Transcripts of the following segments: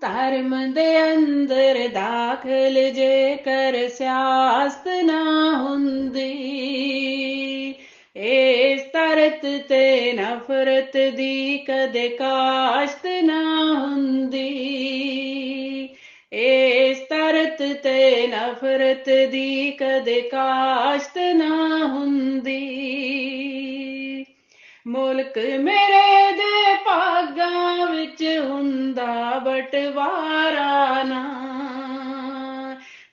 ਧਰਮ ਦੇ ਅੰਦਰ ਦਾਖਲ ਜੇ ਕਰ ਸਿਆਸਤ ਨਾ ਹੁੰਦੀ। ਇਸ ਤਰਤ ਤੇ ਨਫ਼ਰਤ ਦੀ ਕਦੇ ਕਾਸ਼ਤ ਨਾ ਹੁੰਦੀ। ਇਸ ਤਰਤ ਤੇ ਨਫ਼ਰਤ ਦੀ ਕਦੇ ਕਾਸ਼ਤ ਨਾ ਹੁੰਦੀ। ਮੁਲਕ ਮੇਰੇ ਭਾਗਾਂ ਵਿੱਚ ਹੁੰਦਾ ਬਟਵਾਰਾ ਨਾ।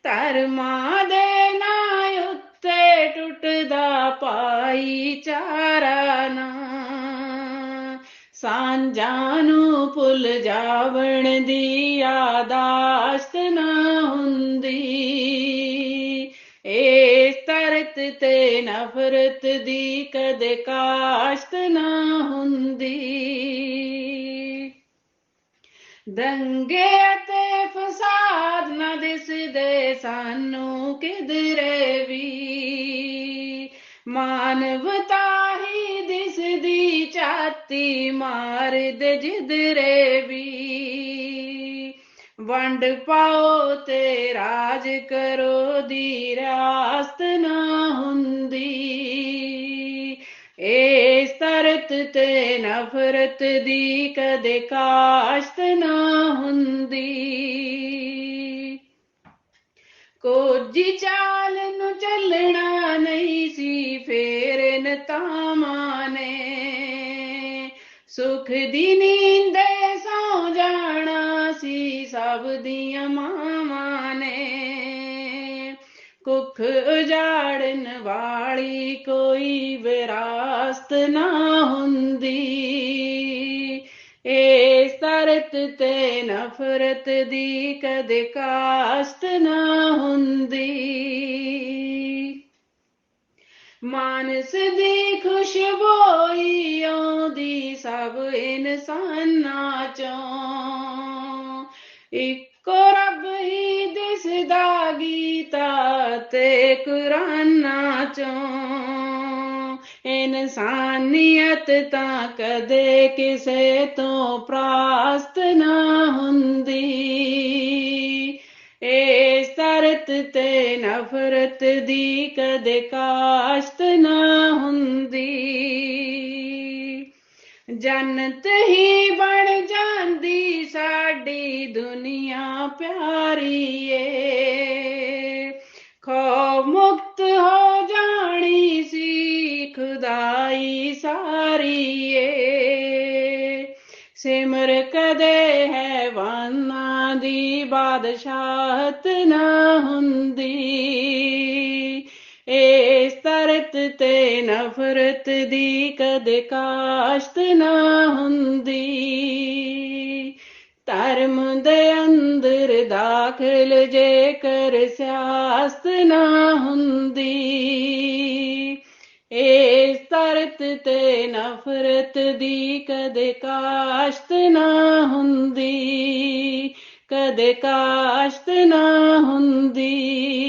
ਧਰਮਾਂ ਦੇ ਨਾਂ ਉੱਤੇ ਟੁੱਟਦਾ ਭਾਈਚਾਰਾ ਨਾ। ਸਾਂਝਾਂ ਨੂੰ ਭੁੱਲ ਜਾਵਣ ਦੀ ਆਦਾਸ਼ਤ ਨਾ ਹੁੰਦੀ। ਤੇ ਨਫ਼ਰਤ ਦੀ ਕਦੇ ਕਾਸ਼ਤ ਨਾ ਹੁੰਦੀ। ਦੰਗੇ ਤੇ ਫਸਾਦ ਨਾ ਦਿਸਦੇ ਸਾਨੂੰ ਕਿਧਰੇ ਵੀ। ਮਾਨਵਤਾ ਹੀ ਦਿਸਦੀ ਚਾਤੀ ਮਾਰਦੇ ਜਿਧਰੇ ਵੀ। ਵੰਡ ਪਾਓ ਤੇ ਰਾਜ ਕਰੋ ਦੀ ਰਾਸਤ ਨਾ ਨਫ਼ਰਤ ਦੀ ਕਦੇ ਕਾਸ਼ਤ ਨਾ ਹੁੰਦੀ। ਕੋਜੀ ਚਾਲ ਨੂੰ ਚੱਲਣਾ ਨਹੀਂ ਸੀ, ਫੇਰ ਨਤਾਮਾਂ ਨੇ। ਸੁਖ ਦੀ ਨੀਂਦ ਸੌ ਜਾਣਾ ਸੀ, ਸਭ ਦੀਆਂ ਮਾਂ ਕੁੱਖ ਉਜਾੜਨ ਵਾਲੀ ਕੋਈ ਵਿਰਾਸਤ ਨਾ ਹੁੰਦੀ। ਇਸ ਸਰਤ ਤੇ ਨਫ਼ਰਤ ਦੀ ਕਦੇ ਕਾਸ਼ਤ ਨਾ ਹੁੰਦੀ। ਮਾਨਸ ਦੀ ਖੁਸ਼ਬੋਈ ਆਉਂਦੀ ਸਭ ਇਨਸਾਨਾਂ ਚੋਂ। ਇੱਕੋ ਰੱਬ ਹੀ ਦਿਸਦਾ ਗੀਤਾ ਤੇ ਕੁਰਾਨਾਂ ਚੋਂ। ਇਨਸਾਨੀਅਤ ਤਾਂ ਕਦੇ ਕਿਸੇ ਤੋਂ ਪ੍ਰਾਸਤ ਨਾ ਹੁੰਦੀ। ਏ ਸਰਤ ਤੇ ਨਫ਼ਰਤ ਦੀ ਕਦੇ ਕਾਸ਼ਤ ਨਾ ਹੁੰਦੀ। ਜੰਨਤ ਹੀ ਬਣ ਜਾਂਦੀ ਸਾਡੀ ਦੁਨੀਆ ਪਿਆਰੀ ਏ ਸਿਮਰ ਕਦੇ ਹੈ ਹੈਵਾਨਾਂ ਦੀ, ਬਾਦਸ਼ਾਹਤ ਨਾ ਹੁੰਦੀ। ਇਸ ਤਰਤ ਤੇ ਨਫ਼ਰਤ ਦੀ ਕਦੇ ਕਾਸ਼ਤ ਨਾ ਹੁੰਦੀ। ਧਰਮ ਦੇ ਅੰਦਰ ਦਾਖਲ ਜੇ ਕਰ ਸਿਆਸਤ ਨਾ ਹੁੰਦੀ। ਇਸ ਤੇ ਨਫ਼ਰਤ ਦੀ ਕਦੇ ਕਾਸ਼ਤ ਨਾ ਹੁੰਦੀ ਕਦੇ ਕਾਸ਼ਤ ਨਾ ਹੁੰਦੀ।